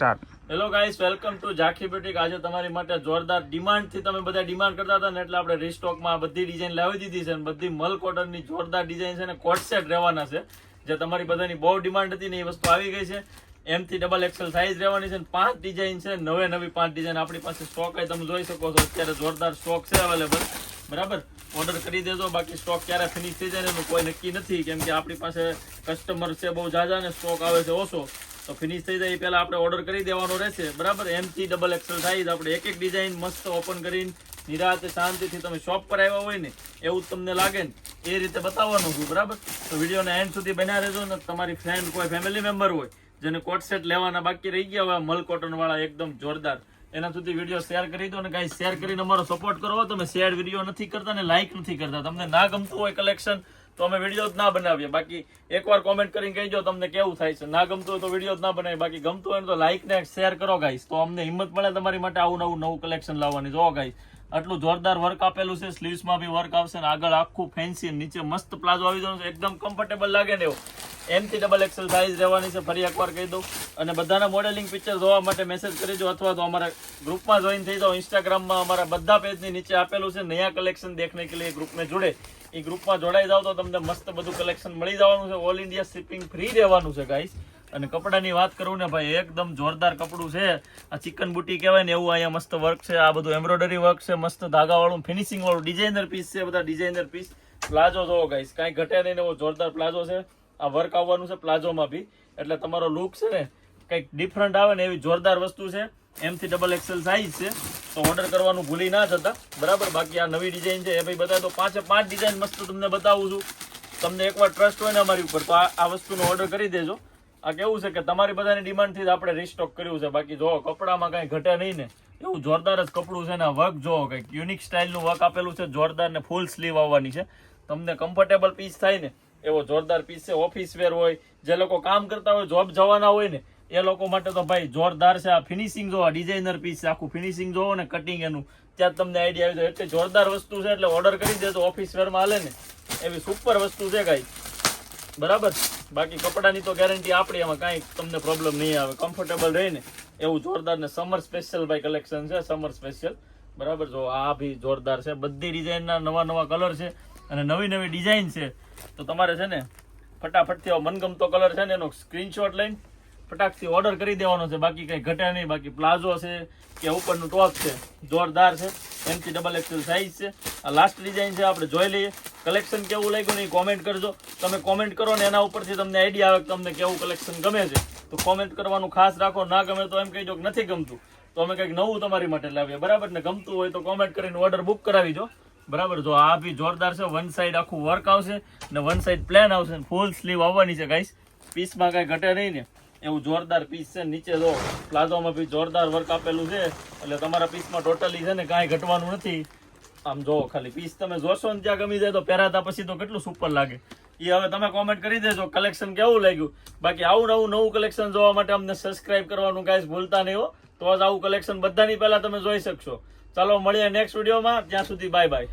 Start. Hello guys welcome to Zankhi boutique આજે તમારી માટે જોરદાર ડિમાન્ડથી તમે બધા ડિમાન્ડ કરતા હતા ને એટલે આપણે રીસ્ટોકમાં બધી ડિઝાઇન લાવી દીધી છે અને બધી મલ કોટનની જોરદાર ડિઝાઇન છે અને કોટ સેટ રહેવાના છે. જે તમારી બધાની બહુ ડિમાન્ડ હતી ને એ વસ્તુ આવી ગઈ છે. એમ થી ડબલ એક્સેલ સાઇઝ રહેવાની છે ને પાંચ ડિઝાઇન છે, નવે નવી પાંચ ડિઝાઇન આપણી પાસે સ્ટોક તમે જોઈ શકો છો, અત્યારે જોરદાર સ્ટોક છે અવેલેબલ બરાબર? ઓર્ડર કરી દેજો, બાકી સ્ટોક ક્યારે ફિનિશ થઈ જાય ને કોઈ નક્કી નથી. કેમ કે આપણી પાસે કસ્ટમર છે બહુ જાજા ને સ્ટોક આવે છે ઓછો. તો ફિનિશ થઈ જાય એ પહેલાં આપણે ઓર્ડર કરી દેવાનો રહેશે. બરાબર? એમથી ડબલ એક્સેલ સાઇઝ આપણે એક એક ડિઝાઇન મસ્ત ઓપન કરીને નિરાતે શાંતિથી તમે શોપ પર આવ્યા હોય ને, એવું તમને લાગે ને, એ રીતે બતાવવાનું છું, બરાબર? તો વિડીયોને એન્ડ સુધી બન્યા રહેજો ને, તમારી ફ્રેન્ડ કોઈ ફેમિલી મેમ્બર હોય, જેને કોટ સેટ લેવાના બાકી રહી ગયા હોય મલ કોટનવાળા એકદમ જોરદાર, એના સુધી વીડિયો શેર કરી દો ને કાંઈ શેર કરીને અમારો સપોર્ટ કરો. તમે શેર વીડિયો નથી કરતા ને લાઇક નથી કરતા. તમને ના ગમતું હોય કલેક્શન તો અમે વીડિયો જ ના બનાવીએ. બાકી એકવાર કોમેન્ટ કરીને કહીજો તમને કેવું થાય છે. ના ગમતું હોય તો વીડિયો જ ના બનાવીએ. બાકી ગમતું હોય તો લાઈક ને શેર કરો ગાઈસ તો અમને હિંમત મળે તમારી માટે આવું નવું નવું કલેક્શન લાવવાની. જો ગાઈસ આટલું જોરદાર વર્ક આપેલું છે. સ્લીવ્સમાં બી વર્ક આવશે ને આગળ આખું ફેન્સી નીચે મસ્ત પ્લાઝો આવી જવાનું છે. એકદમ કમ્ફર્ટેબલ લાગે ને એવું. એમથી ડબલ એક્સેલ સાઇઝ રહેવાની છે, ફરી એકવાર કહી દઉં. અને બધાના મોડેલિંગ પિક્ચર જોવા માટે મેસેજ કરીજો અથવા તો અમારા ગ્રુપમાં જોઈન થઈ જાઓ. ઇન્સ્ટાગ્રામમાં અમારા બધા પેજની નીચે આપેલું છે, નયા કલેક્શન દેખને કે લીએ ગ્રુપ મેં જોડે. એ ગ્રુપમાં જોડાઈ જાઓ તો તમને મસ્ત બધું કલેક્શન મળી જવાનું છે. ઓલ ઇન્ડિયા શિપિંગ ફ્રી રહેવાનું છે ગાઈસ અને કપડાની વાત કરું ને ભાઈ, એકદમ જોરદાર કપડું છે. આ ચિકન બુટી કહેવાય ને એવું અહીંયા મસ્ત વર્ક છે. આ બધું એમ્બ્રોઇડરી વર્ક છે, મસ્ત ધાગાવાળું ફિનિશિંગવાળું ડિઝાઇનર પીસ છે, બધા ડિઝાઇનર પીસ પ્લાઝો જોવો ગાઈસ કાંઈ ઘટે નહીં એવો જોરદાર પ્લાઝો છે. આ વર્ક આવવાનું છે પ્લાઝોમાં બી. એટલે તમારો લુક છે ને કંઈક ડિફરન્ટ આવે ને એવી જોરદાર વસ્તુ છે. એમથી ડબલ એક્સેલ સાઇઝ છે. તો ઓર્ડર કરવાનું ભૂલી ના જતા. બરાબર? બાકી આ નવી ડિઝાઇન છે. એ ભાઈ બતાવે તો પાંચે પાંચ ડિઝાઇન મસ્ત તમને બતાવું છું. તમને એકવાર ટ્રસ્ટ હોય ને અમારી ઉપર, તો આ વસ્તુનો ઓર્ડર કરી દેજો. આ કેવું છે કે તમારી બધાની ડિમાન્ડથી જ આપણે રિસ્ટોક કર્યું છે. બાકી જો કપડામાં કાંઈ ઘટે નહીં ને, એવું જોરદાર જ કપડું છે ને, આ વર્ક જો કંઈક યુનિક સ્ટાઇલનું વર્ક આપેલું છે, જોરદાર ને ફૂલ સ્લીવ આવવાની છે. તમને કમ્ફર્ટેબલ પીસ થાય ને એવો જોરદાર પીસ છે ઓફિસ વેર હોય, જે લોકો કામ કરતા હોય જોબ જવાના હોય ને, એ લોકો માટે તો ભાઈ જોરદાર છે આ ફિનિશિંગ જોવા ડિઝાઇનર પીસ છે, આખું ફિનિશિંગ જોવો ને કટિંગ એનું. ત્યાં તમને આઈડિયા આવી જાય. એટલે જોરદાર વસ્તુ છે એટલે ઓર્ડર કરી દેજો ઓફિસ વેરમાં હાલે ને. એવી સુપર વસ્તુ છે કાંઈ. બરાબર? બાકી કપડાની તો ગેરંટી આપણી એમાં કાંઈ તમને પ્રોબ્લેમ નહીં આવે. કમ્ફર્ટેબલ રહે ને. એવું જોરદાર ને સમર સ્પેશિયલ ભાઈ કલેક્શન છે સમર સ્પેશિયલ બરાબર? જો આ બી જોરદાર છે. બધી ડિઝાઇનના નવા નવા કલર છે. અને નવી નવી ડિઝાઇન છે. તો તમારે છે ને ફટાફટથી આવો મનગમતો કલર છે ને એનો સ્ક્રીનશોટ લઈને ફટાકથી ઓર્ડર કરી દેવાનો છે. બાકી કંઈ ઘટે નહીં, બાકી પ્લાઝો છે કે ઉપરનું ટોપ છે, જોરદાર છે. એમથી ડબલ એક્સેલ સાઇઝ છે. આ લાસ્ટ ડિઝાઇન છે, આપણે જોઈ લઈએ. કલેક્શન કેવું લાગ્યું ને કોમેન્ટ કરજો. તમે કોમેન્ટ કરો ને એના ઉપરથી તમને આઈડિયા આવે કે તમને કેવું કલેક્શન ગમે છે. તો કોમેન્ટ કરવાનું ખાસ રાખો, ના ગમે તો એમ કહીજો કે નથી ગમતું. તો અમે કંઈક નવું તમારી માટે લાવીએ. બરાબર ને? ગમતું હોય તો કોમેન્ટ કરીને ઓર્ડર બુક કરાવી દો. બરાબર? જો આ બી જોરદાર છે વન સાઈડ આખું વર્ક આવશે ને વન સાઈડ પ્લેન આવશે ફૂલ સ્લીવ આવવાની છે ગાઈસ પીસમાં કાંઈ ઘટે નહીં ને. એવું જોરદાર પીસ છે નીચે જો પ્લાઝોમાં બી જોરદાર વર્ક આપેલું છે, એટલે તમારા પીસમાં ટોટલી છે ને કાંઈ ઘટવાનું નથી. આમ જો, ખાલી પીસ તમે જોશો ને ત્યાં ગમી જાય તો પહેરાતા પછી તો કેટલું સુપર લાગે. એ હવે તમે કોમેન્ટ કરી દેજો કલેક્શન કેવું લાગ્યું? બાકી આવું નવું નવું કલેક્શન જોવા માટે અમને સબસ્ક્રાઇબ કરવાનું કાંઈ ભૂલતા નહીં હો. તો જ આવું કલેક્શન બધાની પહેલાં તમે જોઈ શકશો. ચાલો, મળીએ નેક્સ્ટ વિડીયોમાં ત્યાં સુધી બાય બાય